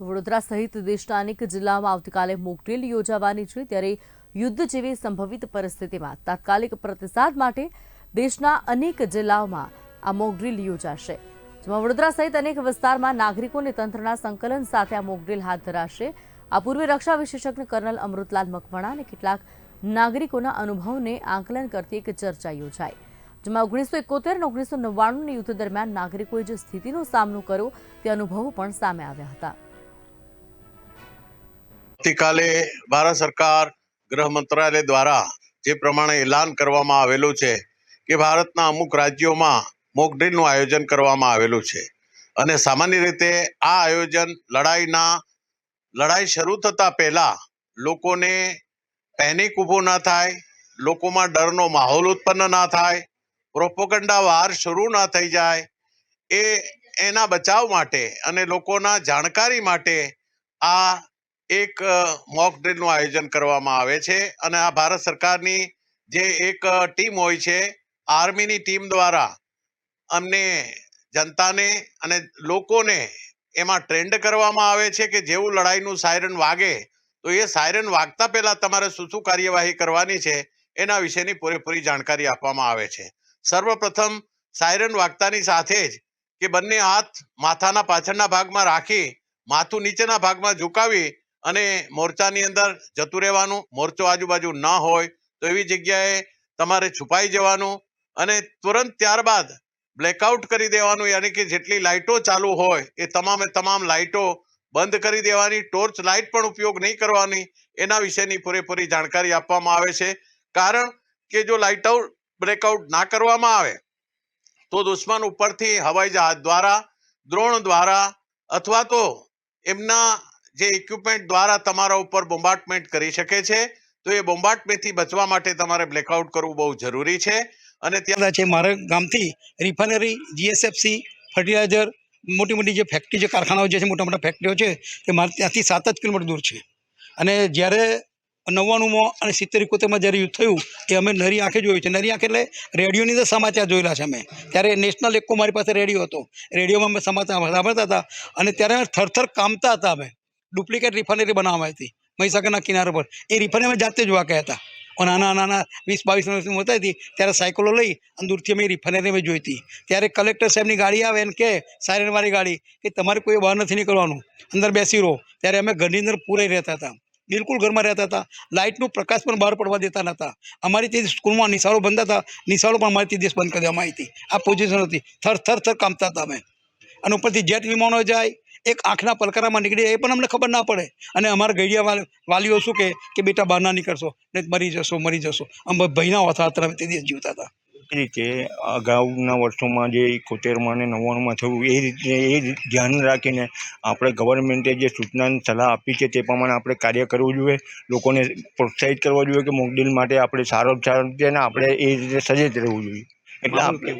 વડોદરા સહિત દેશના અનેક જિલ્લામાં આવતીકાલે મોકડ્રીલ યોજાવાની છે. ત્યારે યુદ્ધ જેવી સંભવિત પરિસ્થિતિમાં તાત્કાલિક પ્રતિસાદ માટે દેશના અનેક જિલ્લાઓમાં આ મોકડ્રીલ યોજાશે. જેમાં વડોદરા સહિત અનેક વિસ્તારમાં નાગરિકોને તંત્રના સંકલન સાથે આ મોકડ્રીલ હાથ ધરાશે. આ પૂર્વે રક્ષા વિશેષજ્ઞ કર્નલ અમૃતલાલ મકવાણા અને કેટલાક નાગરિકોના અનુભવને આંકલન કરતી એક ચર્ચા યોજાઈ. જેમાં ઓગણીસો એકોતેર અને ઓગણીસો નવ્વાણુંની યુદ્ધ દરમિયાન નાગરિકોએ જે સ્થિતિનો સામનો કર્યો તે અનુભવો પણ સામે આવ્યા હતા. આવતીકાલે ભારત સરકાર ગૃહ મંત્રાલય દ્વારા જે પ્રમાણે એલાન કરવામાં આવેલું છે કે ભારતના અમુક રાજ્યોમાં મોક ડ્રીલનું આયોજન કરવામાં આવેલું છે. અને સામાન્ય રીતે આ આયોજન લડાઈના, લડાઈ શરૂ થતા પહેલા લોકોને પેનિક ઊભો ના થાય, લોકોમાં ડરનો માહોલ ઉત્પન્ન ના થાય પ્રોપોગંડા વાર શરૂ ના થઈ જાય, એ એના બચાવ માટે અને લોકોના જાણકારી માટે આ એક મોક ડ્રીલનું આયોજન કરવામાં આવે છે અને આ ભારત સરકારની જે એક ટીમ હોય છે, આર્મીની ટીમ દ્વારા અમને જનતાને અને લોકોને એમાં ટ્રેન્ડ કરવામાં આવે છે કે જેવું લડાઈનું સાયરન વાગે, તો એ સાયરન વાગતા પહેલાં તમારે શું શું કાર્યવાહી કરવાની છે, એના વિશેની પૂરેપૂરી જાણકારી આપવામાં આવે છે. સર્વપ્રથમ સાયરન વાગતાની સાથે જ કે બંને હાથ માથાના પાછળના ભાગમાં રાખી, માથું નીચેના ભાગમાં ઝુકાવી અને મોરચાની અંદર જતું રહેવાનું, મોરચો આજુબાજુ ન હોય તો એવી જગ્યાએ તમારે છુપાઈ જવાનું અને તુરંત ત્યારબાદ બ્લેકઆઉટ કરી દેવાનું, યાની કે જેટલી લાઇટો ચાલુ હોય એ તમામે તમામ લાઇટો બંધ કરી દેવાની ટોર્ચ લાઇટ પણ ઉપયોગ નહીં કરવાની, એના વિશેની પૂરેપૂરી જાણકારી આપવામાં આવે છે. કારણ કે જો લાઇટ આઉટ બ્રેકઆઉટ ના કરવામાં આવે, તો દુશ્મન ઉપરથી હવાઈ જહાજ દ્વારા દ્રોણ દ્વારા અથવા તો એમના જે ઇક્વિપમેન્ટ દ્વારા તમારા ઉપર બોમ્બાર્ટમેન્ટ કરી શકે છે, તો એ બોમ્બાર્ટમેન્ટથી બચવા માટે તમારે બ્લેકઆઉટ કરવું બહુ જરૂરી છે. અને ત્યાં છે મારા ગામથી રિફાઇનરી જીએસએફસી ફર્ટિલાઇઝર મોટી મોટી જે ફેક્ટરી જે કારખાનાઓ જે છે, મોટા મોટા ફેક્ટરીઓ છે તે મારે ત્યાંથી સાત જ કિલોમીટર દૂર છે. અને જ્યારે નવ્વાણુંમાં અને સિત્તેર એકોતેરમાં જ્યારે યુદ્ધ થયું, એ અમે નરી આંખે જોયું છે. નરી આંખે એટલે રેડિયોની અંદર સમાચાર જોયેલા છે અમે. ત્યારે નેશનલ એકો મારી પાસે રેડિયો હતો. રેડિયોમાં અમે સમાચાર સાંભળતા હતા. અને ત્યારે થરથર કામતા હતા અમે. ડુપ્લિકેટ રિફાઇનરી બનાવવામાં હતી, મહીસાગરના કિનારા પર. એ રિફાઇનરી અમે જાતે જોવા ગયા હતા. અને નાના નાના વીસ બાવીસ વર્ષની હોતા હતી, ત્યારે સાયકલો લઈ અને દૂરથી અમે રિફાઇનરી અમે જોઈ હતી. ત્યારે કલેક્ટર સાહેબની ગાડી આવે એને કે સાયરનવાળી ગાડી કે તમારે કોઈ બહાર નથી નીકળવાનું, અંદર બેસી રહો. ત્યારે અમે ઘરની અંદર પૂરાઈ રહેતા હતા. બિલકુલ ઘરમાં રહેતા હતા. લાઇટનું પ્રકાશ પણ બહાર પડવા દેતા નહોતા અમારી તે સ્કૂલમાં નિશાળો બંધ હતા. નિશાળો પણ અમારી તે દિવસ બંધ કરી દેવામાં આવી હતી. આ પોઝિશન હતી. થર થર થર કામતા હતા અમે. અને ઉપરથી જેટ વિમાનો જાય એક આંખના પલકારામાં નીકળી એ પણ અમને ખબર ના પડે. અને અમારા ગઈડિયા વાલીઓ શું કહે કે બેટા બહાર ના નીકળશો ને મરી જશો મરી જશો. અમે ભયના હોતા હતા તે દિવસ જીવતા હતા. એ રીતે અગાઉના વર્ષોમાં જે એકોતેરમાં ને નવ્વાણુંમાં થયું, એ રીતે એ ધ્યાન રાખીને આપણે ગવર્મેન્ટે જે સૂચના સલાહ આપી છે તે પ્રમાણે આપણે કાર્ય કરવું જોઈએ. લોકોને પ્રોત્સાહિત કરવા જોઈએ કે મોકડીલ માટે આપણે સારો સારો છે આપણે એ રીતે સજેત રહેવું જોઈએ. એટલે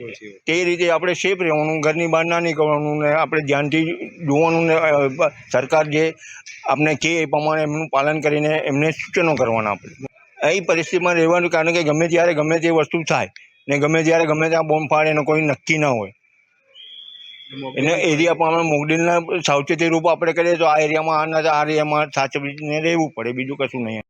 તે રીતે આપણે સેફ રહેવાનું ઘરની બહાર ના નીકળવાનું ને આપણે ધ્યાનથી જોવાનું ને સરકાર જે આપણે કહે એ પ્રમાણે એમનું પાલન કરીને એમને સૂચનો કરવાના આપણે. એ પરિસ્થિતિમાં રહેવાનું કારણ કે ગમે ત્યારે ગમે તે વસ્તુ થાય ને ગમે ત્યારે ગમે ત્યાં બોમ્બ ફાડે એનો કોઈ નક્કી ના હોય. એને એરિયા પણ મોગડીલના સાવચેતી રૂપ આપણે કરીએ તો આ એરિયામાં આ ના આ એરિયામાં સાચવીને રહેવું પડે બીજું કશું નહીં.